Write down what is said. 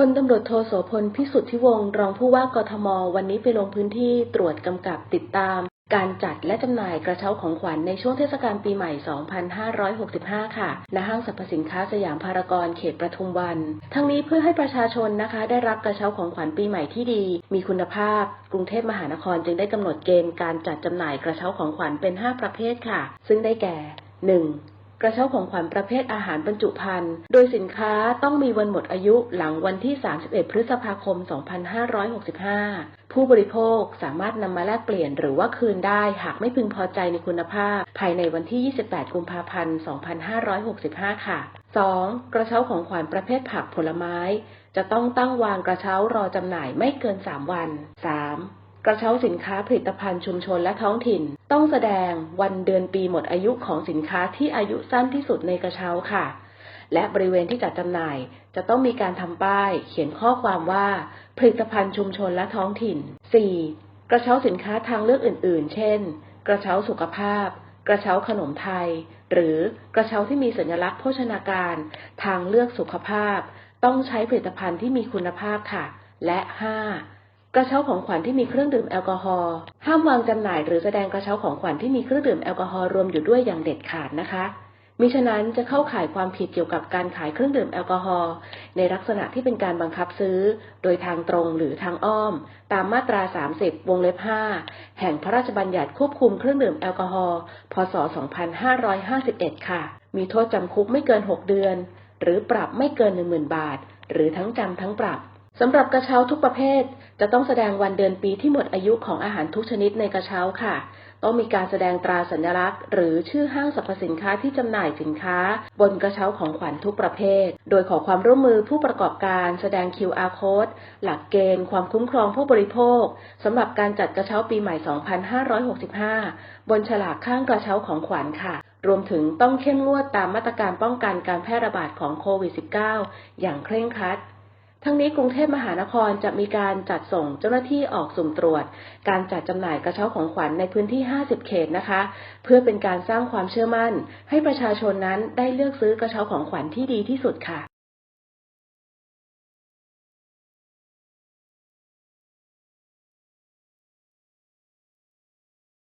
พลตำรวจโทโสพลพิสุทธิวงศ์รองผู้ว่ากทม วันนี้ไปลงพื้นที่ตรวจกำกับติดตาม การจัดและจำหน่ายกระเช้าของขวัญในช่วงเทศกาลปีใหม่ 2565 ค่ะ ณ ห้างสรรพสินค้าสยามพารากอนเขตประทุมวัน ทั้งนี้เพื่อให้ประชาชนนะคะ ได้รับกระเช้าของขวัญปีใหม่ที่ดี มีคุณภาพ กรุงเทพมหานครจึงได้กำหนดเกณฑ์การจัดจำหน่ายกระเช้าของขวัญเป็น 5 ประเภทค่ะ ซึ่งได้แก่ 1. กระเช้าของขวัญประเภทอาหารบรรจุภัณฑ์ โดยสินค้าต้องมีวันหมดอายุหลังวันที่ 31 พฤษภาคม 2565 ผู้บริโภคสามารถนำมาแลกเปลี่ยนหรือว่าคืนได้หากไม่พึงพอใจในคุณภาพ ภายในวันที่ 28 กุมภาพันธ์ 2565 ค่ะ 2. กระเช้าของขวัญประเภทผักผลไม้ จะต้องตั้งวางกระเช้ารอจำหน่ายไม่เกิน 3 วัน 3. กระเช้าสินค้าผลิตภัณฑ์ชุมชนและท้องถิ่น ต้องแสดงวันเดือนปีหมดอายุของสินค้าที่อายุสั้นที่สุดในกระเช้าค่ะ และบริเวณที่จัดจำหน่ายจะต้องมีการทำป้าย เขียนข้อความว่าผลิตภัณฑ์ชุมชนและท้องถิ่น 4. กระเช้าสินค้าทางเลือกอื่น ๆ เช่น กระเช้าสุขภาพ กระเช้าขนมไทย หรือกระเช้าที่มีสัญลักษณ์โภชนาการ ทางเลือกสุขภาพ ต้องใช้ผลิตภัณฑ์ที่มีคุณภาพค่ะ และ 5. กระเช้าของขวัญที่มีเครื่องดื่มแอลกอฮอล์ห้ามวางจำหน่ายหรือแสดงกระเช้าของขวัญที่มีเครื่องดื่มแอลกอฮอล์รวมอยู่ด้วยอย่างเด็ดขาดนะคะมิฉะนั้นจะเข้าข่ายความผิดเกี่ยวกับการขายเครื่องดื่มแอลกอฮอล์ในลักษณะที่เป็นการบังคับซื้อ โดยทางตรงหรือทางอ้อม ตามมาตรา 30 วงเล็บ 5 แห่งพระราชบัญญัติควบคุมเครื่องดื่มแอลกอฮอล์ พศ 2551 ค่ะ มีโทษจำคุกไม่เกิน 6 เดือน หรือปรับไม่เกิน 10,000 บาท หรือทั้งจำทั้งปรับ สำหรับกระเช้าทุกประเภท จะต้องแสดงวันเดือนปีที่หมดอายุของอาหารทุกชนิดในกระเช้าค่ะ ต้องมีการแสดงตราสัญลักษณ์ หรือชื่อห้างสรรพสินค้าที่จำหน่ายสินค้า บนกระเช้าของขวัญทุกประเภท โดยขอความร่วมมือผู้ประกอบการแสดง QR code หลักเกณฑ์ ความคุ้มครองผู้บริโภคสำหรับการจัดกระเช้าปีใหม่ 2565 บนฉลากข้างกระเช้าของขวัญค่ะรวมถึงต้องเข้มงวดตามมาตรการป้องกันการแพร่ระบาดของโควิด -19 อย่างเคร่งครัด ทั้งนี้กรุงเทพมหานครจะมีการจัดส่งเจ้าหน้าที่ออกสุ่มตรวจ การจัดจำหน่ายกระเช้าของขวัญในพื้นที่ 50 เขตนะคะ เพื่อเป็นการสร้างความเชื่อมั่น ให้ประชาชนนั้นได้เลือกซื้อกระเช้าของขวัญที่ดีที่สุดค่ะ